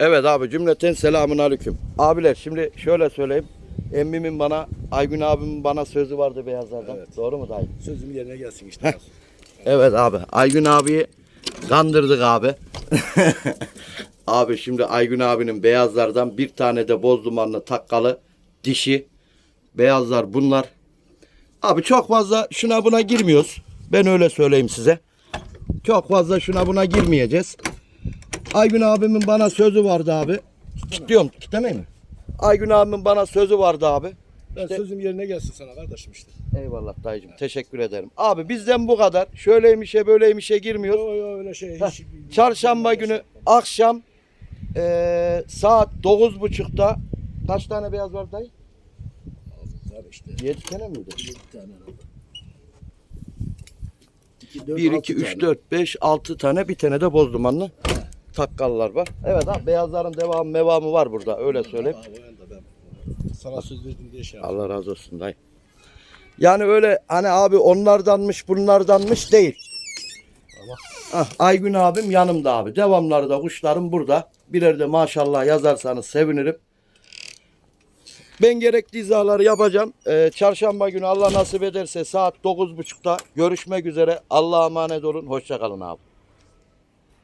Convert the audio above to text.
Evet abi cümleten selamun aleyküm. Abiler şimdi şöyle söyleyeyim. Emmimin bana, Aygün abimin bana sözü vardı beyazlardan. Evet. Doğru mu dayı? Sözüm yerine gelsin işte. Evet abi. Aygün abiyi kandırdık abi. abi şimdi Aygün abinin beyazlardan bir tane de boz dumanlı takkalı dişi. Beyazlar bunlar. Abi çok fazla şuna buna girmiyoruz. Ben öyle söyleyeyim size. Çok fazla şuna buna girmeyeceğiz. Aygün abimin bana sözü vardı abi. Kitliyorum. Kitlemeyim mi? Aygün abimin bana sözü vardı abi. Ben İşte- sözüm yerine gelsin sana kardeşim işte. Eyvallah dayıcım. Teşekkür ederim. Abi bizden bu kadar. Şöyleymişe böyleymişe girmiyoruz. Yo yo öyle şey Heh, hiç. Çarşamba günü akşam eee saat 9.30'da kaç tane beyaz var dayı? Tabii işte. 7 tane miydi? 7 tane herhalde. 2, 4, 1, 2, 3, 4, 5, 6 tane bir tane de boz dumanlı takkallar var. Evet abi beyazların devamı mevamı var burada öyle söyleyeyim. Sana söz verdim diye şey. Allah razı olsun dayı. Yani öyle hani abi onlardanmış bunlardanmış değil. Ah, Aygün abim yanımda abi. Devamları da kuşlarım burada. Birer de maşallah yazarsanız sevinirim. Ben gerekli izaları yapacağım. Ee, çarşamba günü Allah nasip ederse saat 9.30'da görüşmek üzere. Allah'a emanet olun. Hoşçakalın abi.